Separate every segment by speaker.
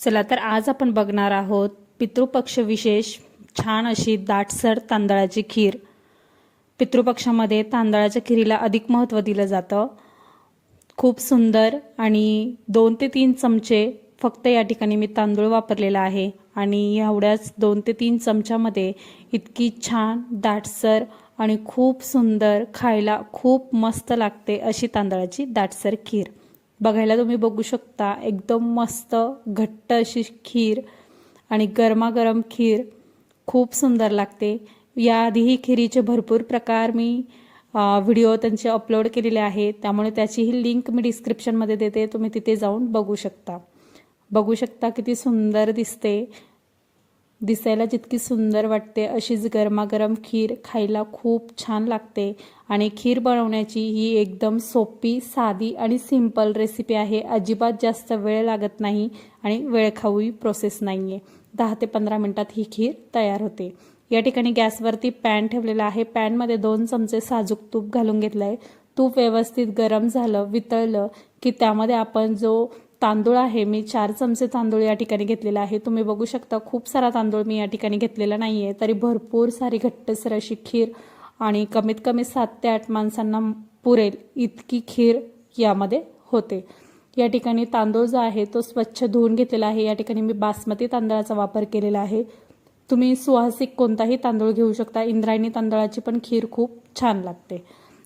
Speaker 1: चला तर आज आपण बघणार आहोत पितृपक्ष विशेष छान अशी दाटसर तांदळाची खीर. पितृपक्षामध्ये तांदळाच्या खिरीला अधिक महत्त्व दिलं जातं. खूप सुंदर आणि दोन ते तीन चमचे फक्त या ठिकाणी मी तांदूळ वापरलेला आहे आणि एवढ्याच दोन ते तीन चमच्यामध्ये इतकी छान दाटसर आणि खूप सुंदर खायला खूप मस्त लागते अशी तांदळाची दाटसर खीर. बघायला तुम्ही बघू शकता एकदम मस्त घट्ट अशी खीर आणि गरमागरम खीर खूप सुंदर लागते. याआधीही खिरीचे भरपूर प्रकार मी व्हिडिओ त्यांचे अपलोड केलेले आहे त्यामुळे त्याचीही लिंक मी डिस्क्रिप्शनमध्ये देते तुम्ही तिथे जाऊन बघू शकता. बघू शकता किती सुंदर दिसते. दिसायला जितकी सुंदर वाटते अशीच गरमागरम खीर खायला खूप छान लागते. आणि खीर बनवण्याची ही एकदम सोपी साधी आणि सिंपल रेसिपी आहे. अजिबात जास्त वेळ लागत नाही आणि वेळखाऊही प्रोसेस नाही आहे दहा ते पंधरा मिनटात ही खीर तयार होते. या ठिकाणी गॅसवरती पॅन ठेवलेला आहे. पॅनमध्ये दोन चमचे साजूक तूप घालून घेतलं आहे तूप व्यवस्थित गरम झालं वितळलं की त्यामध्ये आपण जो तांदूळ आहे. मी चार चमचे तांदूळ या ठिकाणी घेतलेला आहे. तुम्ही बघू शकता खूप सारा तांदूळ मी या ठिकाणी घेतलेला नाही आहे तरी भरपूर सारी घट्टसर अशी खीर आणि कमीत कमी सात ते आठ माणसांना पुरेल इतकी खीर यामध्ये होते. या ठिकाणी तांदूळ जो आहे तो स्वच्छ धुवून घेतलेला आहे. या ठिकाणी मी बासमती तांदळाचा वापर केलेला आहे. तुम्ही सुहासिक कोणताही तांदूळ घेऊ शकता. इंद्रायणी तांदळाची पण खीर खूप छान लागते.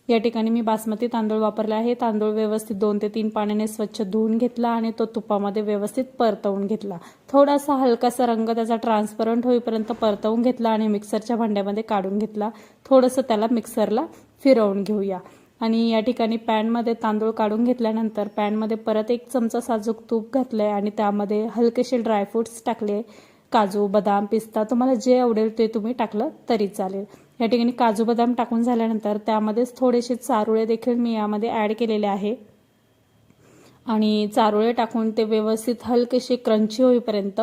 Speaker 1: या ठिकाणी मी बासमती तांदूळ वापरला आहे. तांदूळ व्यवस्थित दोन ते तीन पाण्याने स्वच्छ धुवून घेतला आणि तो तुपामध्ये व्यवस्थित परतवून घेतला. थोडासा हलकासा रंग त्याचा ट्रान्सपरंट होईपर्यंत परतवून घेतला आणि मिक्सरच्या भांड्यामध्ये काढून घेतला. थोडंसं त्याला मिक्सरला फिरवून घेऊया. आणि या ठिकाणी पॅनमध्ये तांदूळ काढून घेतल्यानंतर पॅनमध्ये परत एक चमचा साजूक तूप घातलंय आणि त्यामध्ये हलकेसे ड्रायफ्रुट्स टाकले. काजू बदाम पिस्ता तुम्हाला जे आवडेल ते तुम्ही टाकलं तरी चालेल. या ठिकाणी काजू बदाम टाकून झाल्यानंतर त्यामध्येच थोडेसे चारोळे देखील मी यामध्ये ॲड केलेले आहे. आणि चारोळे टाकून ते व्यवस्थित हलकेसे क्रंची होईपर्यंत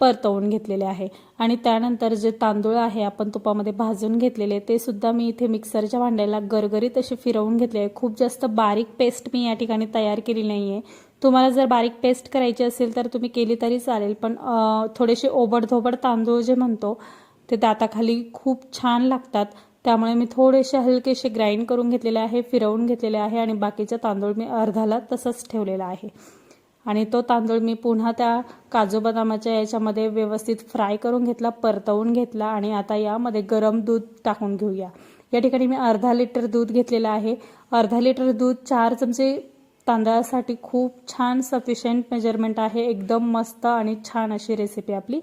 Speaker 1: परतवून घेतलेले आहे. आणि त्यानंतर जे तांदूळ आहे आपण तुपामध्ये भाजून घेतलेले ते सुद्धा मी इथे मिक्सरच्या भांड्याला गरगरीत असे फिरवून घेतले आहे. खूप जास्त बारीक पेस्ट मी या ठिकाणी तयार केली नाही आहे तुम्हाला जर बारीक पेस्ट करायची असेल तर तुम्ही केली तरी चालेल पण थोडेसे ओबडधोबड तांदूळ जे म्हणतो ते दाताखाली खूप छान लागतात. त्यामुळे मी थोडेसे हलकेसे ग्राइंड करून घेतलेले आहे फिरवून घेतलेले आहे आणि बाकीचा तांदूळ मी अर्धाला तसंच ठेवलेला आहे. आणि तो तांदूळ मी पुन्हा त्या काजू बदामाच्या याच्यामध्ये व्यवस्थित फ्राय करून घेतला परतवून घेतला आणि आता यामध्ये गरम दूध टाकून घेऊया. या ठिकाणी मी अर्धा लिटर दूध घेतलेलं आहे. अर्धा लिटर दूध चार चमचे तांदळासाठी खूप छान सफिशियंट मेजरमेंट आहे. एकदम मस्त आणि छान अशी रेसिपी आपली.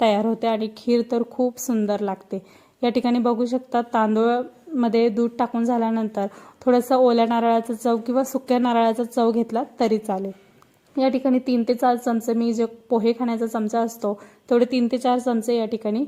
Speaker 1: तयार होते आणि खीर तर खूप सुंदर लागते. या ठिकाणी बघू शकता तांदूळमध्ये दूध टाकून झाल्यानंतर थोडंसं ओल्या नारळाचा चव किंवा सुक्या नारळाचा चव घेतला तरी चालेल. या ठिकाणी तीन ते चार चमचे मी जे पोहे खाण्याचा चमचा असतो तेवढे तीन ते चार चमचे या ठिकाणी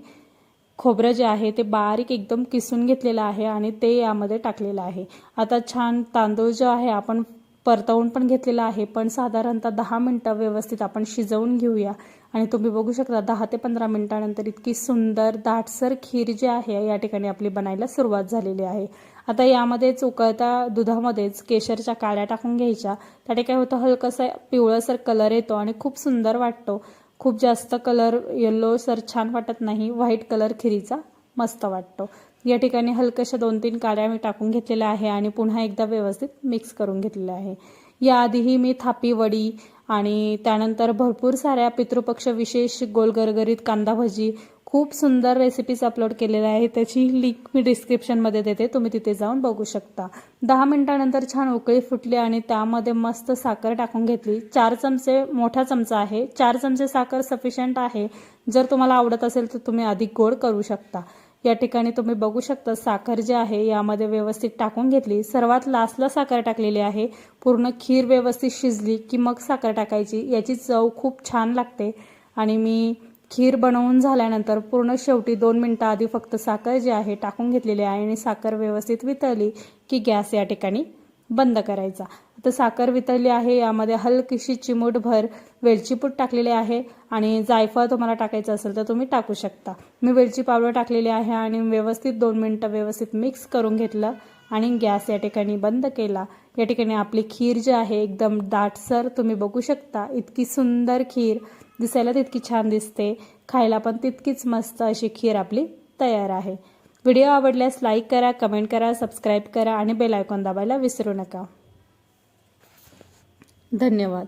Speaker 1: खोबरं जे आहे ते बारीक एकदम किसून घेतलेलं आहे आणि ते यामध्ये टाकलेलं आहे. आता छान तांदूळ जो आहे आपण परतवून पण घेतलेला आहे पण साधारणतः दहा मिनटं व्यवस्थित आपण शिजवून घेऊया. आणि तुम्ही बघू शकता दहा ते पंधरा मिनटानंतर इतकी सुंदर दाटसर खीर जी आहे या ठिकाणी आपली बनायला सुरुवात झालेली आहे. आता यामध्येच उकळता दुधामध्येच केशरच्या काळ्या टाकून घ्यायच्या. त्या काय होतं हलकंसं पिवळंसर कलर येतो आणि खूप सुंदर वाटतो. खूप जास्त कलर येल्लो सर छान वाटत नाही व्हाईट कलर खिरीचा मस्त वाटतो. या ठिकाणी हलकशा दोन तीन काड्या मी टाकून घेतलेल्या आहे आणि पुन्हा एकदा व्यवस्थित मिक्स करून घेतलेलं आहे. याआधीही मी थापी वडी आणि त्यानंतर भरपूर साऱ्या पितृपक्ष विशेष गोलगरगरीत कांदा भजी खूप सुंदर रेसिपीज अपलोड केलेल्या आहे त्याची लिंक मी डिस्क्रिप्शनमध्ये देते. तुम्ही तिथे जाऊन बघू शकता. दहा मिनिटानंतर छान उकळी फुटली आणि त्यामध्ये मस्त साखर टाकून घेतली. चार चमचे मोठा चमचा आहे. चार चमचे साखर सफिशियंट आहे. जर तुम्हाला आवडत असेल तर तुम्ही अधिक गोड करू शकता. या ठिकाणी तुम्ही बघू शकता साखर जे आहे यामध्ये व्यवस्थित टाकून घेतली. सर्वात लास्टला साखर टाकलेली आहे. पूर्ण खीर व्यवस्थित शिजली की मग साखर टाकायची. याची चव खूप छान लागते. आणि मी खीर बनवून झाल्यानंतर पूर्ण शेवटी दोन मिनटं आधी फक्त साखर जी आहे टाकून घेतलेली आहे आणि साखर व्यवस्थित वितळली की गॅस या ठिकाणी बंद करायचा. आता साखर वितळली आहे यामध्ये हलकीशी चिमूटभर वेलची पूड टाकलेली आहे आणि जायफळ तुम्हाला टाकायचं असेल तर तुम्ही टाकू शकता. मी वेलची पावडर टाकलेली आहे आणि व्यवस्थित दोन मिनटं व्यवस्थित मिक्स करून घेतलं आणि गॅस या ठिकाणी बंद केला. या ठिकाणी आपली खीर जी आहे एकदम दाटसर तुम्ही बघू शकता. इतकी सुंदर खीर दिसायला तितकी छान दिसते. खायला पण तितकीच मस्त अशी खीर आपली तयार आहे. व्हिडिओ आवडल्यास लाईक करा कमेंट करा सबस्क्राईब करा आणि बेल आयकॉन दाबायला विसरू नका. धन्यवाद.